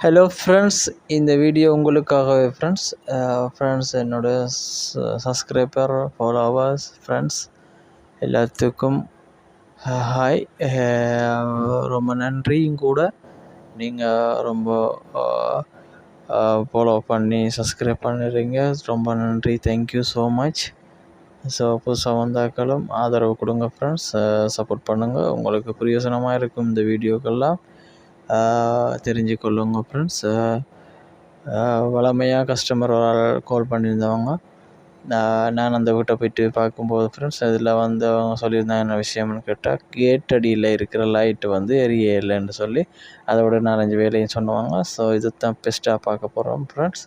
Hello friends இந்த video உங்களுக்காகவே friends friends என்னோட சப்ஸ்கிரைபர் ஃபாலோவர்ஸ் ஃப்ரெண்ட்ஸ் எல்லாத்துக்கும் ஹாய் ரொம்ப நன்றியும் கூட. நீங்கள் ரொம்ப ஃபாலோ பண்ணி சப்ஸ்கிரைப் பண்ணுறீங்க ரொம்ப நன்றி. தேங்க்யூ ஸோ மச் ஸோ புதுசாக வந்தாக்களும் ஆதரவு கொடுங்க ஃப்ரெண்ட்ஸ் சப்போர்ட் பண்ணுங்கள் உங்களுக்கு பிரயோஜனமாக இருக்கும் இந்த வீடியோக்கெல்லாம் தெரிஞ்சுக்கொள்ளுங்க ஃப்ரெண்ட்ஸ் வளமையாக கஸ்டமர் ஒரு ஆள் கால் பண்ணியிருந்தவங்க நான் அந்த வீட்டை போயிட்டு பார்க்கும்போது ஃப்ரெண்ட்ஸ் அதில் வந்து அவங்க சொல்லியிருந்தாங்க என்ன விஷயம்னு கேட்டால் கேட் அடியில் இருக்கிற லைட்டு வந்து எரிய இல்லைன்னு சொல்லி அதோட நாலஞ்சு வேலையும் சொன்னவாங்க ஸோ இது தான் பெஸ்ட்டாக பார்க்க போகிறோம் ஃப்ரெண்ட்ஸ்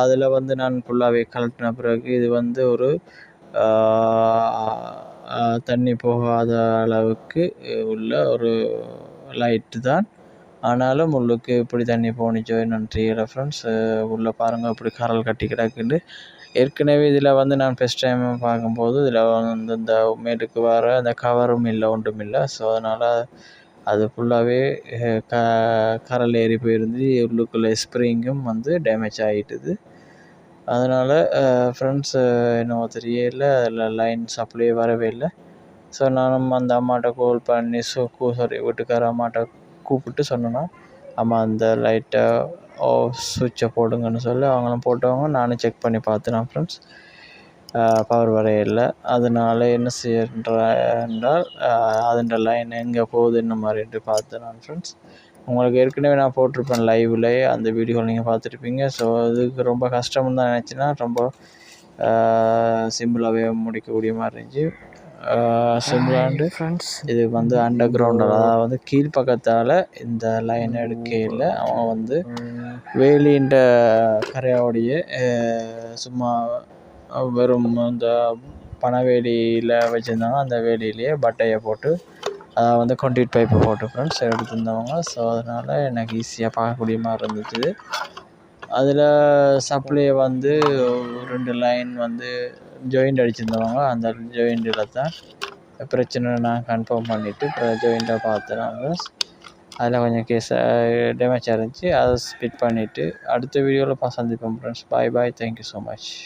அதில் வந்து நான் ஃபுல்லாகவே கலட்டின பிறகு இது வந்து ஒரு தண்ணி போகாத அளவுக்கு உள்ள ஒரு லைட்டு தான். ஆனாலும் உள்ளுக்கு இப்படி தண்ணி போணுச்சோ என்னன்னு தெரியல ஃப்ரெண்ட்ஸ் உள்ளே பாருங்கள் இப்படி கரல் கட்டி கிடக்குண்டு ஏற்கனவே இதில் வந்து நான் ஃபஸ்ட் டைம் பார்க்கும்போது இதில் வந்து இந்த மேட்டுக்கு வர அந்த கவரும் இல்லை ஒன்றும் இல்லை. ஸோ அதனால் அது ஃபுல்லாகவே க கரல் ஏறி போயிருந்து உள்ளுக்குள்ளே ஸ்ப்ரிங்கும் வந்து டேமேஜ் ஆகிட்டுது அதனால் ஃப்ரெண்ட்ஸ் என்னவோ தெரியல. அதில் லைன் சப்ளை வரவே இல்லை. ஸோ நானும் அந்த அம்மாட்ட கால் பண்ணி ஸோ சாரி வீட்டுக்கார அம்மாட்ட கூப்பிட்டு சொன்னேன்னா அம்மா அந்த லைட்டை ஓ சுவிட்சை போடுங்கன்னு சொல்லி அவங்களும் போட்டவங்க நானும் செக் பண்ணி பார்த்தேன் ஃப்ரெண்ட்ஸ் பவர் வரைய இல்லை. அதனால என்ன செய்யற என்றால் அதன் லைன் எங்கே போகுது என்ன மாதிரின்ட்டு பார்த்தேன் நான் ஃப்ரெண்ட்ஸ் உங்களுக்கு ஏற்கனவே நான் போட்டிருப்பேன் லைவ்லேயே அந்த வீடியோ நீங்கள் பார்த்துருப்பீங்க. ஸோ அதுக்கு ரொம்ப கஷ்டம்னு தான் நினச்சின்னா ரொம்ப சிம்பிளாகவே முடிக்கக்கூடிய மாதிரி இருந்துச்சு. சிம்பிளாண்டு ஃப்ரெண்ட்ஸ் இது வந்து அண்டர் கிரவுண்டில் அதாவது வந்து கீழ்ப்பக்கத்தால் இந்த லைன் எடுக்கையில் அவங்க வந்து வேலின்ற கரையோடைய சும்மா வெறும் இந்த பனவேலியில் வச்சுருந்தாங்க. அந்த வேலியிலேயே பட்டையை போட்டு அதை வந்து கான்க்ரீட் பைப்பை போட்டு ஃப்ரெண்ட்ஸ் எடுத்திருந்தவங்க. ஸோ அதனால் எனக்கு ஈஸியாக பார்க்கக்கூடிய மாதிரி இருந்துச்சு அதில் சப்ளை வந்து ரெண்டு லைன் வந்து ஜாயிண்ட் அடிச்சிருந்தவங்க அந்த ஜாயிண்டில் தான் பிரச்சனை நான் கன்ஃபார்ம் பண்ணிவிட்டு இப்போ ஜாயிண்டாக பார்த்துனாங்க அதில் கொஞ்சம் கேஸ் டேமேஜ் இருந்துச்சு. அதை ஸ்பிட் பண்ணிவிட்டு அடுத்த வீடியோவில் பா சந்திப்போம் friends bye bye thank you so much